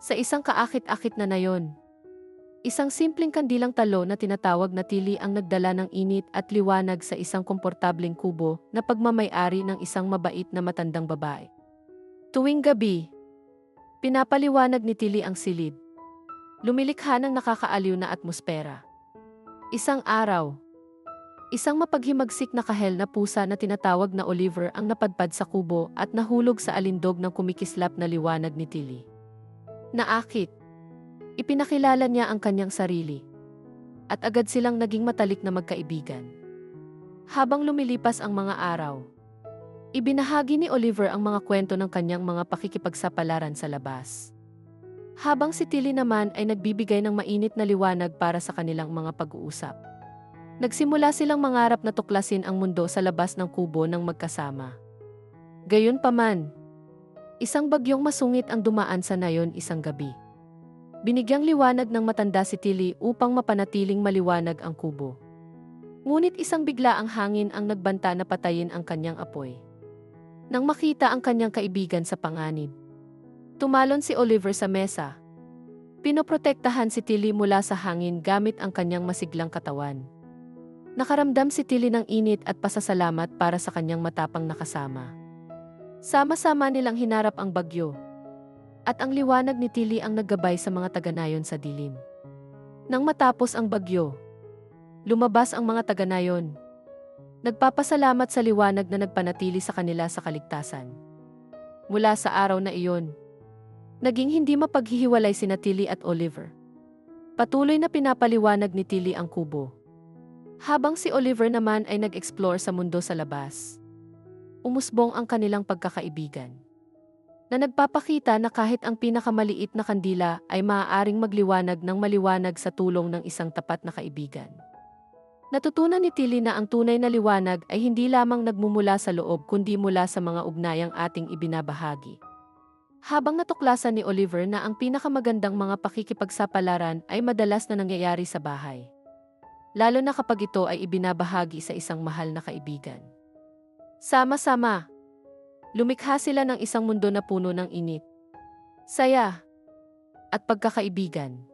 Sa isang kaakit-akit na nayon, isang simpleng kandilang talo na tinatawag na tili ang nagdala ng init at liwanag sa isang komportableng kubo na pagmamayari ng isang mabait na matandang babae. Tuwing gabi, pinapaliwanag ni Tili ang silid. Lumilikha ng nakakaaliw na atmosfera. Isang araw, isang mapaghimagsik na kahel na pusa na tinatawag na Oliver ang napadpad sa kubo at nahulog sa alindog ng kumikislap na liwanag ni Tilly. Naakit. Ipinakilala niya ang kanyang sarili. At agad silang naging matalik na magkaibigan. Habang lumilipas ang mga araw, ibinahagi ni Oliver ang mga kwento ng kanyang mga pakikipagsapalaran sa labas. Habang si Tilly naman ay nagbibigay ng mainit na liwanag para sa kanilang mga pag-uusap. Nagsimula silang mangarap na tuklasin ang mundo sa labas ng kubo ng magkasama. Gayunpaman, isang bagyong masungit ang dumaan sa nayon isang gabi. Binigyang liwanag ng matanda si Tilly upang mapanatiling maliwanag ang kubo. Ngunit isang bigla ang hangin ang nagbanta na patayin ang kanyang apoy. Nang makita ang kanyang kaibigan sa panganib, Tumalon si Oliver sa mesa. Pinoprotektahan si Tilly mula sa hangin gamit ang kanyang masiglang katawan. Nakaramdam si Tilly ng init at pasasalamat para sa kanyang matapang nakasama. Sama-sama nilang hinarap ang bagyo. At ang liwanag ni Tilly ang naggabay sa mga taganayon sa dilim. Nang matapos ang bagyo, lumabas ang mga taganayon. Nagpapasalamat sa liwanag na nagpanatili sa kanila sa kaligtasan. Mula sa araw na iyon, Naging hindi mapaghihiwalay sina Tilly at Oliver. Patuloy na pinapaliwanag ni Tilly ang kubo. Habang si Oliver naman ay nag-explore sa mundo sa labas. Umusbong ang kanilang pagkakaibigan. Na nagpapakita na kahit ang pinakamaliit na kandila ay maaaring magliwanag ng maliwanag sa tulong ng isang tapat na kaibigan. Natutunan ni Tilly na ang tunay na liwanag ay hindi lamang nagmumula sa loob kundi mula sa mga ugnayang ating ibinabahagi. Habang natuklasan ni Oliver na ang pinakamagandang mga pakikipagsapalaran ay madalas na nangyayari sa bahay. Lalo na kapag ito ay ibinabahagi sa isang mahal na kaibigan. Sama-sama, lumikha sila ng isang mundo na puno ng init, saya, at pagkakaibigan.